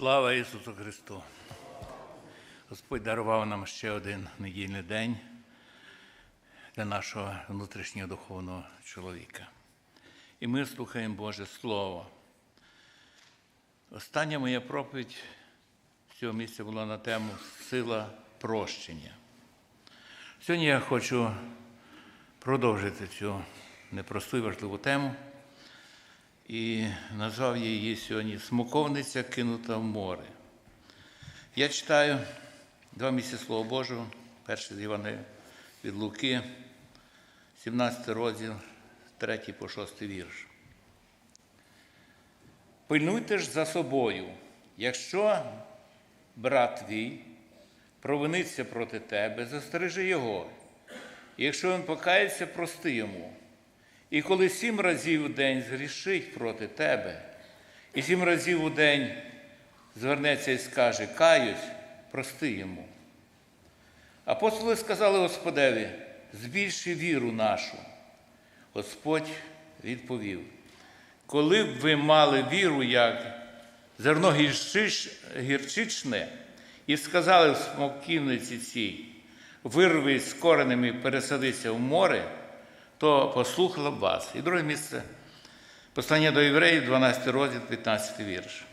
Слава Ісусу Христу! Господь дарував нам ще один недільний день для нашого внутрішнього духовного чоловіка. І ми слухаємо Боже Слово. Остання моя проповідь з цього місця була на тему Сила прощення. Сьогодні я хочу продовжити цю непросту і важливу тему. І назвав її сьогодні Смоковниця кинута в море. Я читаю два місця Слова Божого, перше з Івана від Луки, 17 розділ, 3 по 6 вірш. Пильнуйте ж за собою, якщо брат твій провиниться проти тебе, застережи його. І якщо він покається, прости йому. І коли сім разів у день зрішить проти тебе, і сім разів у день звернеться і скаже Каюсь, прости йому. Апостоли сказали Господеві, збільши віру нашу. Господь відповів, коли б ви мали віру, як зерно гірчичне, і сказали в смоківниці цій, вирви з коренем і пересадися в море, то послухала б вас. І друге місце послання до євреїв, 12 розділ, 15 вірш.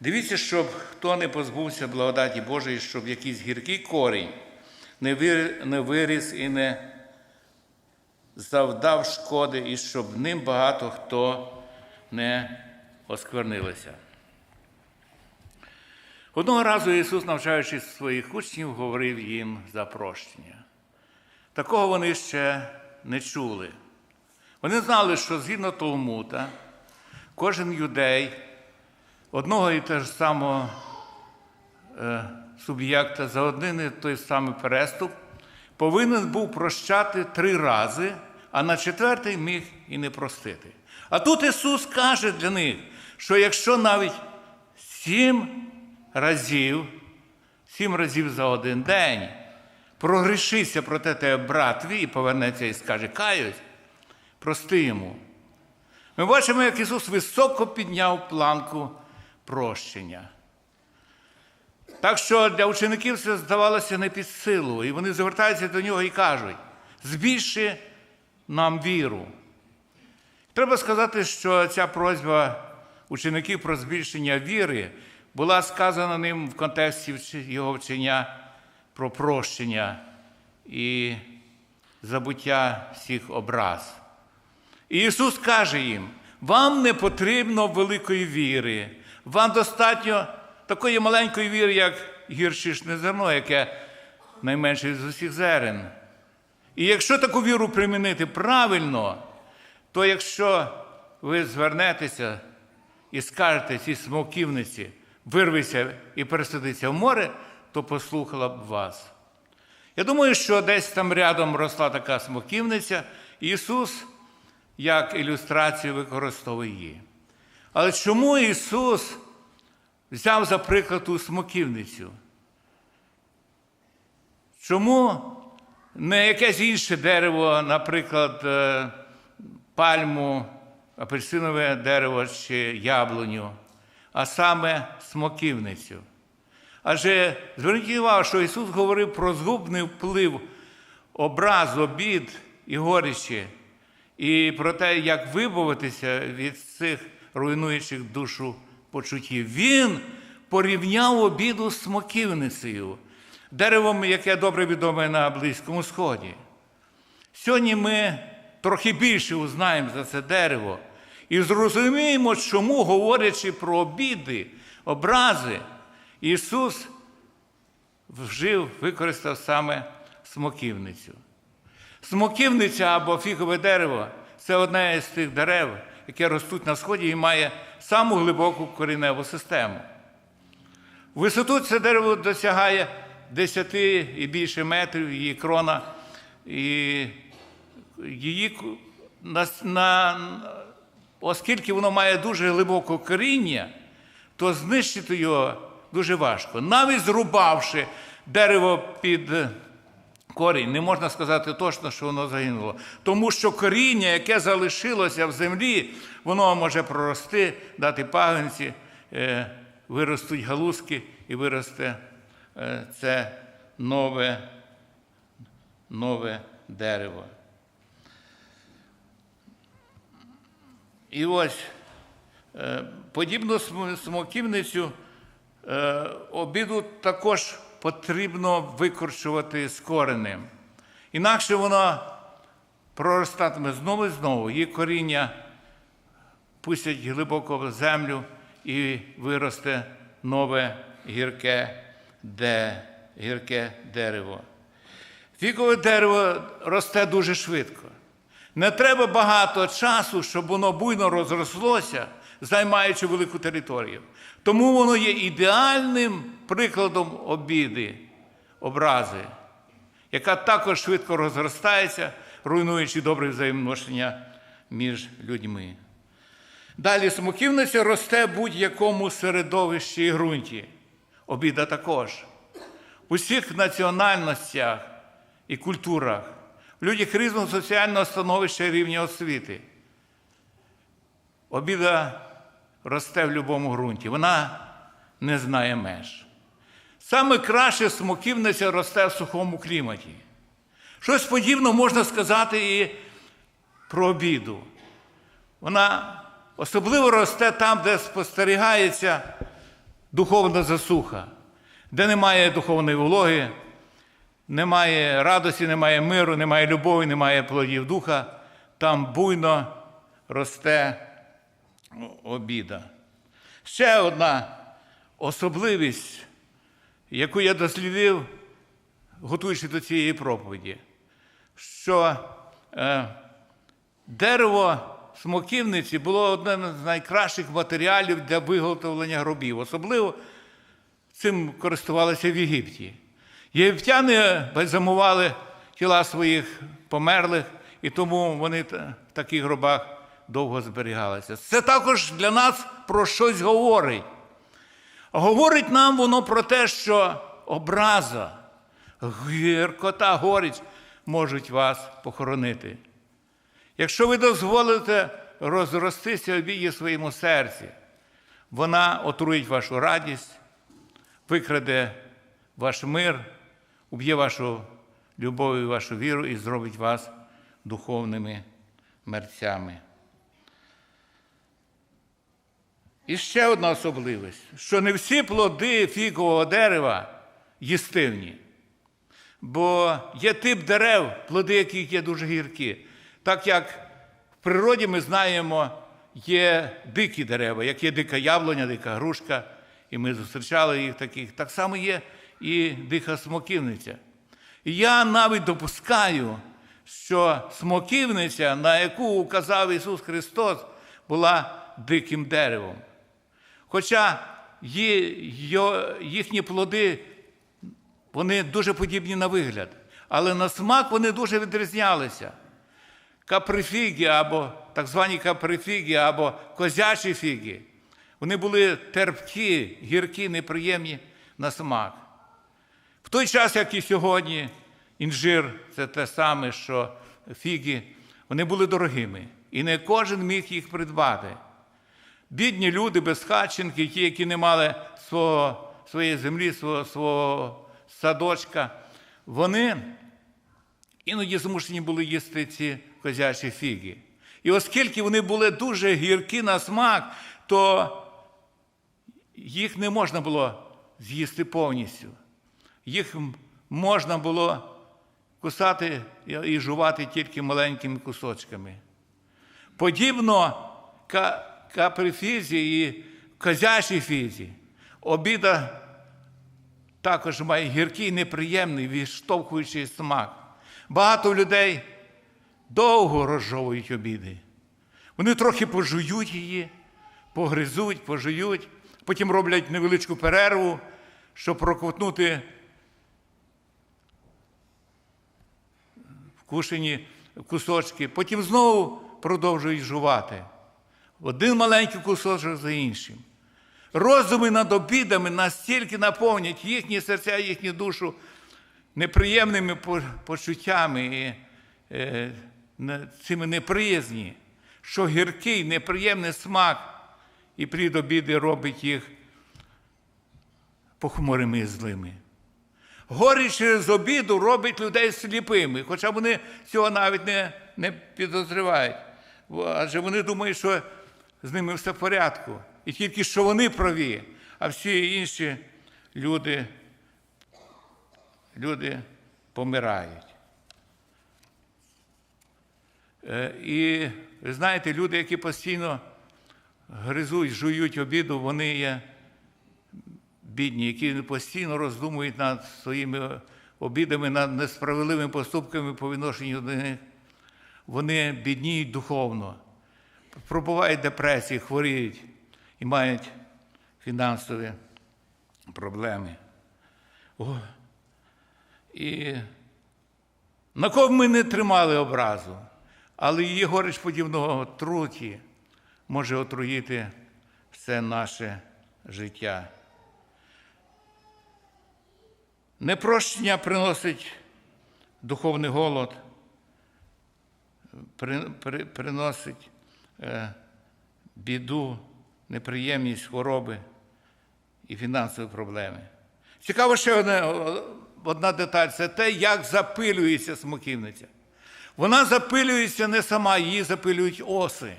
Дивіться, щоб хто не позбувся благодаті Божої, щоб якийсь гіркий корінь не виріс і не завдав шкоди, і щоб ним багато хто не осквернилися. Одного разу Ісус, навчаючи своїх учнів, говорив їм за прощення. Такого вони ще не чули. Вони знали, що згідно Талмута, кожен юдей одного і того ж самого е, суб'єкта за один і той самий переступ повинен був прощати три рази, а на четвертий міг і не простити. А тут Ісус каже для них, що якщо навіть сім разів, сім разів за один день прогрішиться проти тебе брат твій і повернеться і скаже, каюсь, прости йому. Ми бачимо, як Ісус високо підняв планку прощення. Так що для учеників це здавалося не під силу, і вони звертаються до нього і кажуть: збільши нам віру. Треба сказати, що ця просьба учеників про збільшення віри була сказана ним в контексті його вчення про прощення і забуття всіх образ. І Ісус каже їм: вам не потрібно великої віри, вам достатньо такої маленької віри, як гірчичне зерно, яке найменше з усіх зерен. І якщо таку віру примінити правильно, то якщо ви звернетеся і скажете цій смоківниці, вирвися і пересадися в море, то послухала б вас. Я думаю, що десь там рядом росла така смоківниця, і Ісус як ілюстрацію використовує її. Але чому Ісус взяв за приклад ту смоківницю? Чому не якесь інше дерево, наприклад, е, пальму, апельсинове дерево чи яблуню, а саме смоківницю? Адже зверніть увагу, що Ісус говорив про згубний вплив образ, обід і горічі, і про те, як вибавитися від цих руйнуючих душу почуттів. Він порівняв обіду з смоківницею, деревом, яке добре відоме на Близькому Сході. Сьогодні ми трохи більше узнаємо за це дерево і зрозуміємо, чому, говорячи про обіди, образи, Ісус вжив, використав саме смоківницю. Смоківниця або фігове дерево це одне з тих дерев, яке ростуть на сході і має саму глибоку кореневу систему. Висоту це дерево досягає 10 і більше метрів, її крона, і її на, на, оскільки воно має дуже глибоке коріння, то знищити його дуже важко. Навіть зрубавши дерево під корінь, не можна сказати точно, що воно загинуло. Тому що коріння, яке залишилося в землі, воно може прорости, дати пагинці, е, виростуть галузки і виросте е, це нове, нове дерево. І ось е, подібну смоківницю е, обіду також потрібно викорчувати з коренем. Інакше вона проростатиме знову і знову. Її коріння пустять глибоко в землю і виросте нове гірке, де, гірке дерево. Фікове дерево росте дуже швидко. Не треба багато часу, щоб воно буйно розрослося, займаючи велику територію. Тому воно є ідеальним прикладом обіди, образи, яка також швидко розростається, руйнуючи добре взаємоотношення між людьми. Далі смоківниця росте в будь-якому середовищі і ґрунті. Обіда також. У всіх національностях і культурах, в людях різного соціального становища і рівня освіти. Обіда росте в будь-якому ґрунті. Вона не знає меж. Саме краще смоківниця росте в сухому кліматі. Щось подібне можна сказати і про обіду. Вона особливо росте там, де спостерігається духовна засуха, де немає духовної вологи, немає радості, немає миру, немає любові, немає плодів духа, там буйно росте обіда. Ще одна особливість, яку я дослідив, готуючи до цієї проповіді, що е, дерево смоківниці було одним з найкращих матеріалів для виготовлення гробів. Особливо цим користувалися в Єгипті. Єгиптяни бальзамували тіла своїх померлих, і тому вони в таких гробах довго зберігалися. Це також для нас про щось говорить. Говорить нам воно про те, що образа, гіркота, горіч можуть вас похоронити. Якщо ви дозволите розростися обіді в своєму серці, вона отруїть вашу радість, викраде ваш мир, уб'є вашу любов і вашу віру і зробить вас духовними мерцями. І ще одна особливість, що не всі плоди фікового дерева їстивні. Бо є тип дерев, плоди яких є дуже гіркі. Так як в природі ми знаємо, є дикі дерева, як є дика яблуня, дика грушка, і ми зустрічали їх таких. Так само є і диха смоківниця. І я навіть допускаю, що смоківниця, на яку указав Ісус Христос, була диким деревом. Хоча їхні плоди, вони дуже подібні на вигляд, але на смак вони дуже відрізнялися. Каприфіги або так звані каприфіги, або козячі фіги. Вони були терпкі, гіркі, неприємні на смак. В той час, як і сьогодні, інжир це те саме, що фіги, вони були дорогими. І не кожен міг їх придбати. Бідні люди, безхатченки, ті, які не мали свого, своєї землі, свого, свого садочка, вони іноді змушені були їсти ці козячі фіги. І оскільки вони були дуже гіркі на смак, то їх не можна було з'їсти повністю. Їх можна було кусати і жувати тільки маленькими кусочками. Подібно каприфізі і козячій фізі, обіда також має гіркий, неприємний, відштовхуючий смак. Багато людей довго розжовують обіди. Вони трохи пожують її, погризуть, пожують, потім роблять невеличку перерву, щоб проковтнути вкушені кусочки, потім знову продовжують жувати. Один маленький кусочок за іншим. Роздуми над обідами настільки наповнять їхні серця, їхню душу неприємними почуттями і е, цими неприязні, що гіркий, неприємний смак і плід обіди робить їх похмурими і злими. Горі через обіду робить людей сліпими, хоча вони цього навіть не, не підозрівають. Адже вони думають, що з ними все в порядку. І тільки що вони праві, а всі інші люди, люди помирають. Е, І ви знаєте, люди, які постійно гризуть, жують обіду, вони є бідні, які постійно роздумують над своїми обідами, над несправедливими поступками по відношенню до них. Вони бідніють духовно, пробувають депресії, хворіють і мають фінансові проблеми. О, І на кого ми не тримали образу, але її горич подібного труті може отруїти все наше життя. Непрощення приносить духовний голод, при, при, приносить біду, неприємність, хвороби і фінансові проблеми. Цікаво ще одне, одна деталь це те, як запилюється смоківниця. Вона запилюється не сама, її запилюють оси.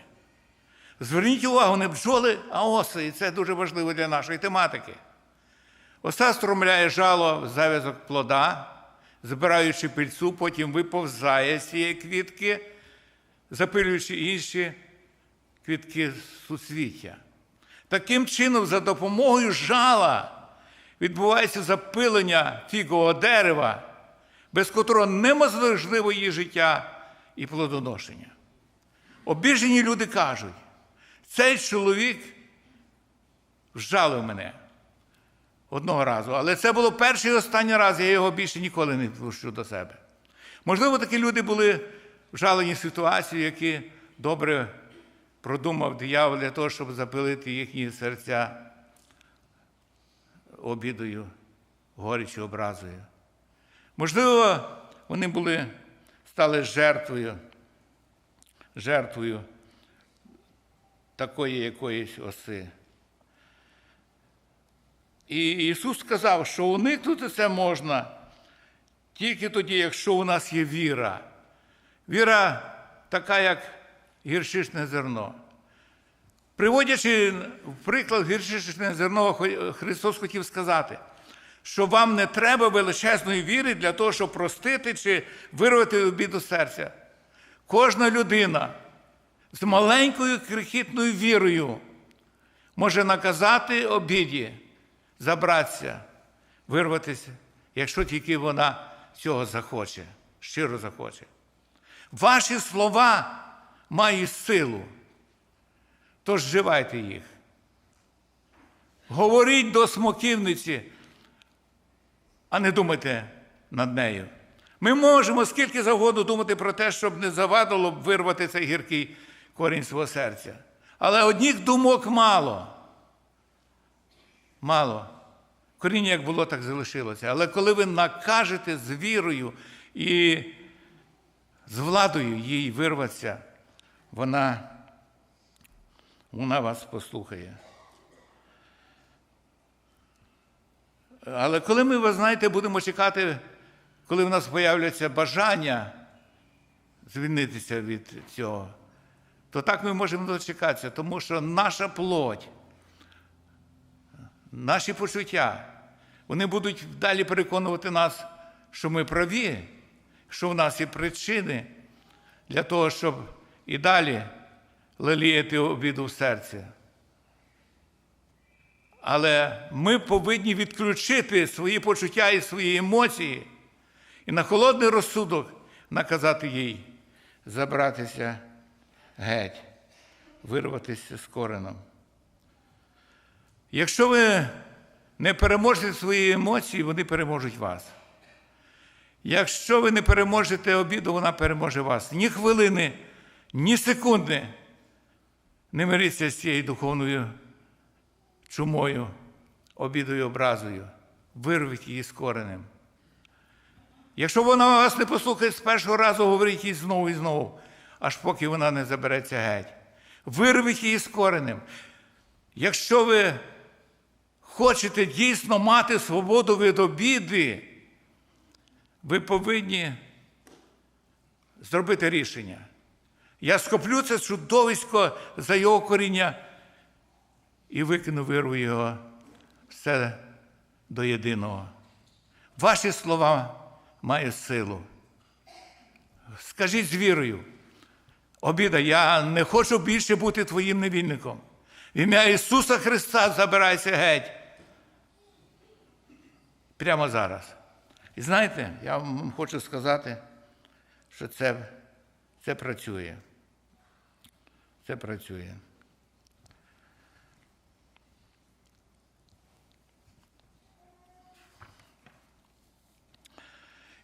Зверніть увагу, не бджоли, а оси. І це дуже важливо для нашої тематики. Оса стромляє жало в зав'язок плода, збираючи пильцу, потім виповзає з цієї квітки, запилюючи інші квітки суцвіття. Таким чином, за допомогою жала відбувається запилення фігового дерева, без котрого неможливо її життя і плодоношення. Обіжені люди кажуть, цей чоловік вжалив мене одного разу, але це було перший і останній раз, я його більше ніколи не пущу до себе. Можливо, такі люди були вжалені в ситуацію, які добре продумав диявол для того, щоб запилити їхні серця обідою, горічю, образою. Можливо, вони були, стали жертвою, жертвою такої якоїсь оси. І Ісус сказав, що уникнути це можна тільки тоді, якщо у нас є віра. Віра така, як гіршичне зерно. Приводячи в приклад гіршичне зерно, Христос хотів сказати, що вам не треба величезної віри для того, щоб простити чи вирвати обіду серця. Кожна людина з маленькою крихітною вірою може наказати обіді, забратися, вирватися, якщо тільки вона цього захоче, щиро захоче. Ваші слова мають силу, тож вживайте їх. Говоріть до смоківниці, а не думайте над нею. Ми можемо скільки завгодно думати про те, щоб не завадило б вирвати цей гіркий корінь свого серця. Але одних думок мало. Мало. Коріння як було, так залишилося. Але коли ви накажете з вірою і з владою їй вирватися, вона, вона вас послухає. Але коли ми, ви знаєте, будемо чекати, коли в нас появляться бажання звільнитися від цього, то так ми можемо дочекатися, тому що наша плоть, наші почуття, вони будуть далі переконувати нас, що ми праві, що в нас є причини для того, щоб і далі леліяти обіду в серці. Але ми повинні відключити свої почуття і свої емоції і на холодний розсудок наказати їй забратися геть, вирватися з кореном. Якщо ви не переможете свої емоції, вони переможуть вас. Якщо ви не переможете обіду, вона переможе вас. Ні хвилини, ні секунди не миріться з цією духовною чумою, обідою, образою. Вирвіть її з коренем. Якщо вона вас не послухає з першого разу, говоріть їй знову і знову, аж поки вона не забереться геть. Вирвіть її з коренем. Якщо ви хочете дійсно мати свободу від обіди, ви повинні зробити рішення. Я схоплю це чудовисько за його коріння і викину вирву його все до єдиного. Ваші слова мають силу. Скажіть з вірою, обіда, я не хочу більше бути твоїм невільником. В ім'я Ісуса Христа забирайся геть. Прямо зараз. І знаєте, я вам хочу сказати, що це, це працює. Це працює.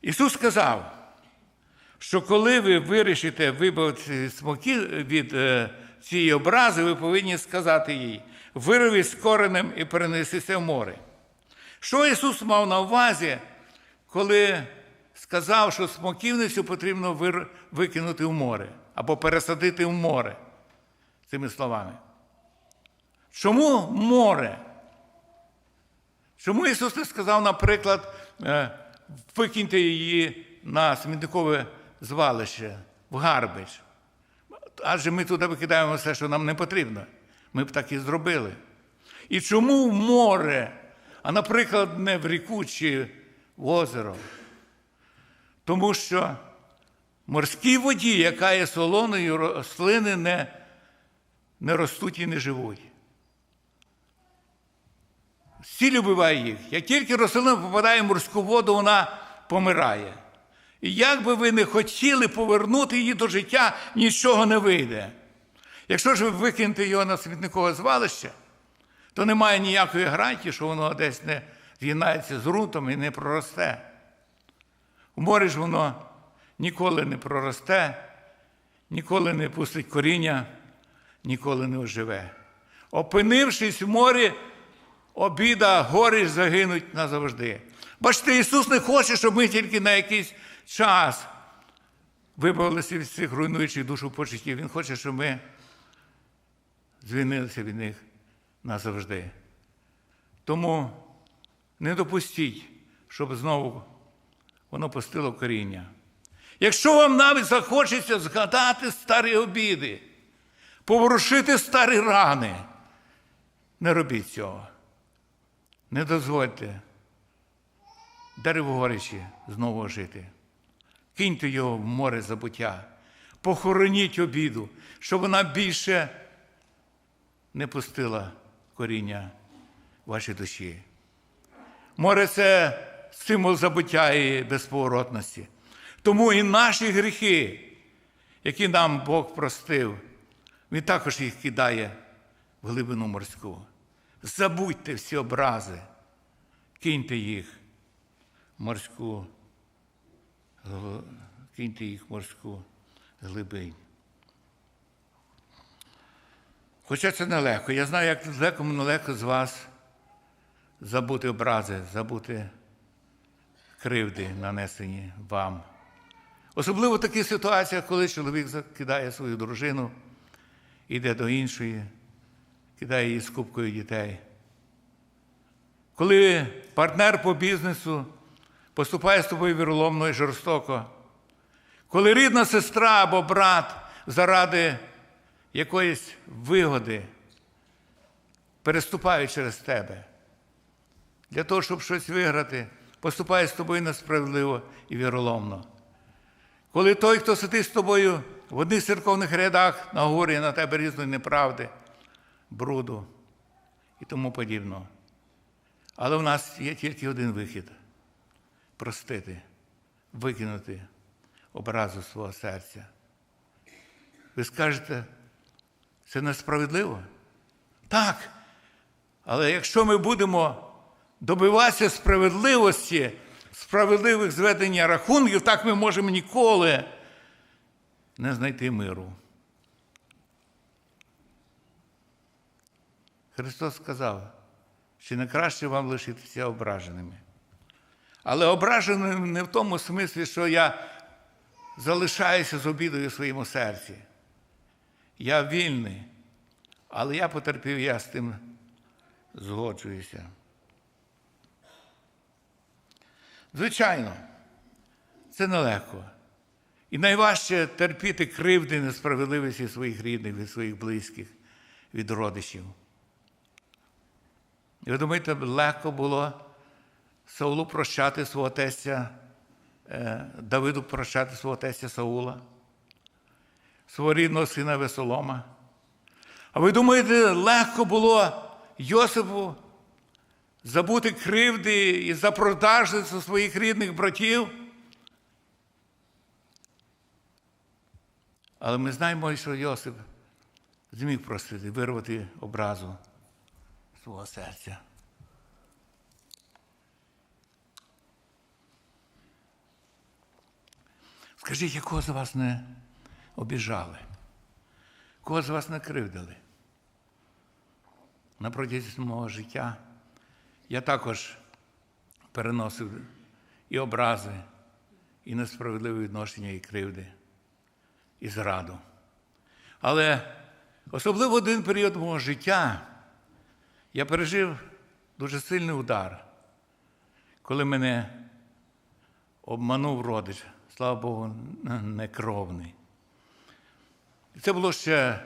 Ісус сказав, що коли ви вирішите вибавити смоки від е, цієї образи, ви повинні сказати їй: вирви з коренем і перенесися в море. Що Ісус мав на увазі, коли сказав, що смоківницю потрібно викинути в море або пересадити в море? Цими словами. Чому море? Чому Ісус не сказав, наприклад, е, викиньте її на смітникове звалище, в гарбич? Адже ми туди викидаємо все, що нам не потрібно. Ми б так і зробили. І чому море, а, наприклад, не в ріку чи в озеро? Тому що морській воді, яка є солоною, рослини не, не ростуть і не живуть. Сіль убиває їх. Як тільки рослина попадає в морську воду, вона помирає. І як би ви не хотіли повернути її до життя, нічого не вийде. Якщо ж ви викинете його на смітникове звалище, то немає ніякої гарантії, що воно десь не з'єднається з ґрунтом і не проросте. У морі ж воно ніколи не проросте, ніколи не пустить коріння, ніколи не оживе. Опинившись в морі, обіда, горіч загинуть назавжди. Бачите, Ісус не хоче, щоб ми тільки на якийсь час вибавилися від цих руйнуючих душу почуттів. Він хоче, щоб ми звільнилися від них назавжди. Тому не допустіть, щоб знову воно пустило коріння. Якщо вам навіть захочеться згадати старі обіди, поворушити старі рани, не робіть цього. Не дозвольте дереву горячі знову жити. Киньте його в море забуття, похороніть обіду, щоб вона більше не пустила коріння вашій душі. Море це символ забуття і безповоротності. Тому і наші гріхи, які нам Бог простив, Він також їх кидає в глибину морську. Забудьте всі образи, киньте їх в морську, киньте їх в морську глибинь. Хоча це нелегко. Я знаю, як легко нелегко з вас забути образи, забути кривди, нанесені вам. Особливо в таких ситуаціях, коли чоловік закидає свою дружину, йде до іншої, кидає її з кубкою дітей. Коли партнер по бізнесу поступає з тобою віроломно і жорстоко, коли рідна сестра або брат заради якоїсь вигоди переступають через тебе, для того, щоб щось виграти, поступає з тобою несправедливо і віроломно. Коли той, хто сидить з тобою в одних церковних рядах, наговорює на тебе різної неправди, бруду і тому подібного. Але в нас є тільки один вихід простити, викинути образу свого серця. Ви скажете, це несправедливо? Так. Але якщо ми будемо добиватися справедливості, справедливих зведення рахунків, так ми можемо ніколи не знайти миру. Христос сказав, що не краще вам лишитися ображеними. Але ображеним не в тому смислі, що я залишаюся з обідою в своєму серці. Я вільний, але я потерпів, я з тим згоджуюся. Звичайно, це нелегко. І найважче терпіти кривди, несправедливості від своїх рідних, від своїх близьких, від родичів. І ви думаєте, легко було Саулу прощати свого тестя, е, Давиду прощати свого тестя Саула, свого рідного сина Весолома. А ви думаєте, легко було Йосипу забути кривди і запродажництво своїх рідних братів? Але ми знаємо, що Йосип зміг простити, вирвати образу свого серця. Скажіть, якого з вас не обіжали? Кого з вас не кривдили? На протязі мого життя я також переносив і образи, і несправедливе відношення, і кривди, і зраду. Але особливо один період мого життя я пережив дуже сильний удар, коли мене обманув родич, слава Богу, не кровний. Це було ще,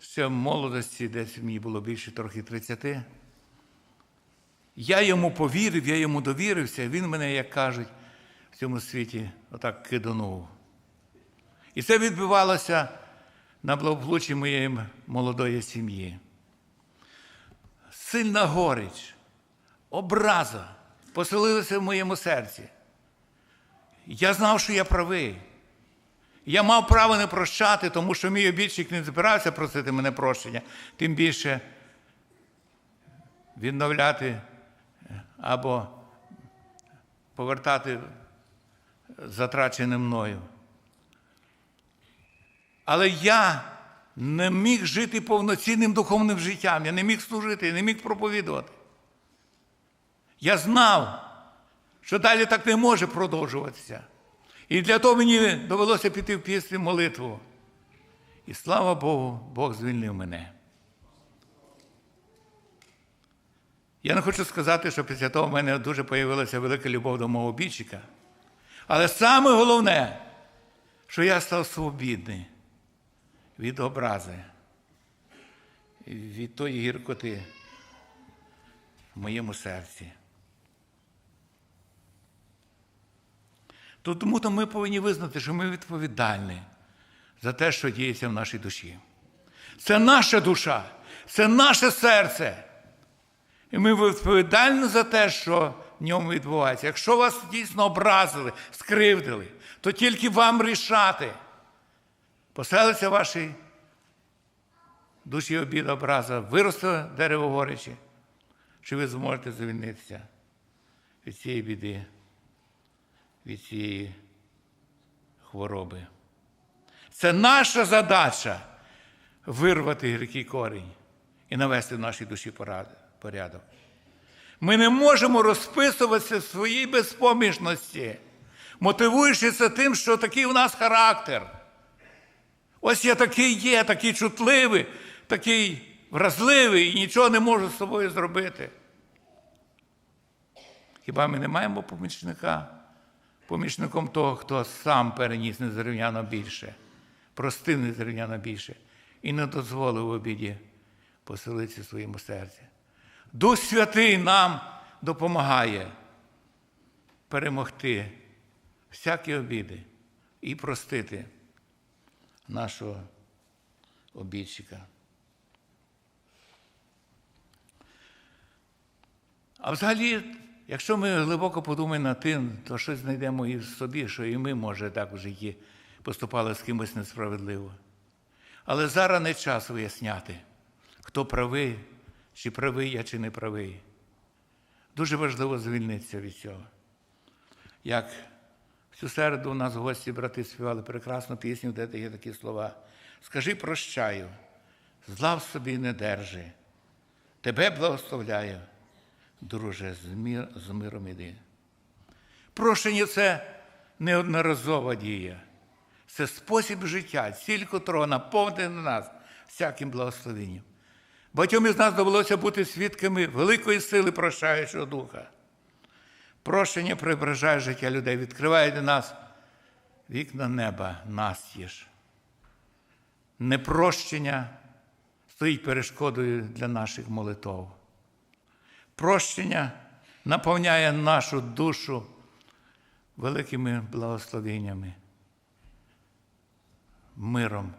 ще в молодості, десь мені було більше трохи 30. Я йому повірив, я йому довірився, він мене, як кажуть, в цьому світі отак киданув. І це відбувалося на благополуччі моєї молодої сім'ї. Сильна горіч, образа поселилася в моєму серці. Я знав, що я правий. Я мав право не прощати, тому що мій обідчик не збирався просити мене прощення, тим більше відновляти або повертати затрачене мною. Але я не міг жити повноцінним духовним життям, я не міг служити, я не міг проповідувати. Я знав, що далі так не може продовжуватися. І для того мені довелося піти в пісню молитву. І слава Богу, Бог звільнив мене. Я не хочу сказати, що після того в мене дуже появилася велика любов до мого обідчика. Але саме головне, що я став свобідний від образи, від тої гіркоти в моєму серці. То Тому то ми повинні визнати, що ми відповідальні за те, що діється в нашій душі. Це наша душа, це наше серце. І ми відповідальні за те, що в ньому відбувається. Якщо вас дійсно образили, скривдили, то тільки вам рішати. Поселиться вашій душі обід образа, виросте дерево горяче, чи ви зможете звільнитися від цієї біди, від цієї хвороби. Це наша задача вирвати гіркий корінь і навести в нашій душі порядок. Ми не можемо розписуватися в своїй безпоміжності, мотивуючи це тим, що такий у нас характер. Ось я такий є, такий чутливий, такий вразливий і нічого не можу з собою зробити. Хіба ми не маємо помічника? Помічником того, хто сам переніс незрівняно більше, простив незрівняно більше і не дозволив обіді поселитися в своєму серці. Дух Святий нам допомагає перемогти всякі обіди і простити нашого обідчика. А взагалі, якщо ми глибоко подумаємо над тим, то щось знайдемо і в собі, що і ми, може, так в житті поступали з кимось несправедливо. Але зараз не час виясняти, хто правий, чи правий я, чи не правий. Дуже важливо звільнитися від цього. Як цю середу у нас гості, брати співали прекрасну пісню, де є такі слова. Скажи прощаю, зла в собі не держи, тебе благословляю, друже, з, мир, з миром іди. Прощення це неодноразова дія. Це спосіб життя, ціль котрого наповнити на нас всяким благословенням. Багатьом із нас довелося бути свідками великої сили прощаючого духа. Прощення преображає життя людей, відкриває для нас вікна неба, настіж. Непрощення стоїть перешкодою для наших молитов. Прощення наповняє нашу душу великими благословеннями, миром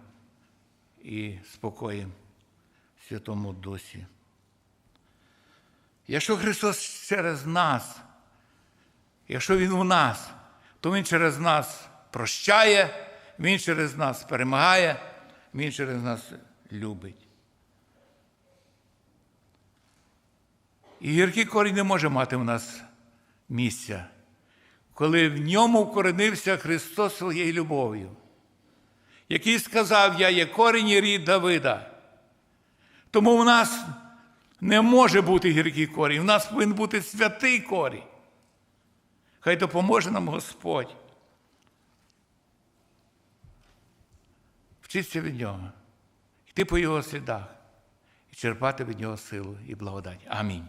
і спокоєм Святому Дусі. Якщо Христос через нас, якщо Він у нас, то Він через нас прощає, Він через нас перемагає, Він через нас любить. І гіркий корінь не може мати в нас місця, коли в ньому вкоренився Христос своєю любов'ю, який сказав: Я є корінь і рід Давида. Тому в нас не може бути гіркий корінь, в нас повинен бути святий корінь. Хай допоможе нам Господь. Вчитися від нього, йти по його слідах і черпати від нього силу і благодать. Амінь.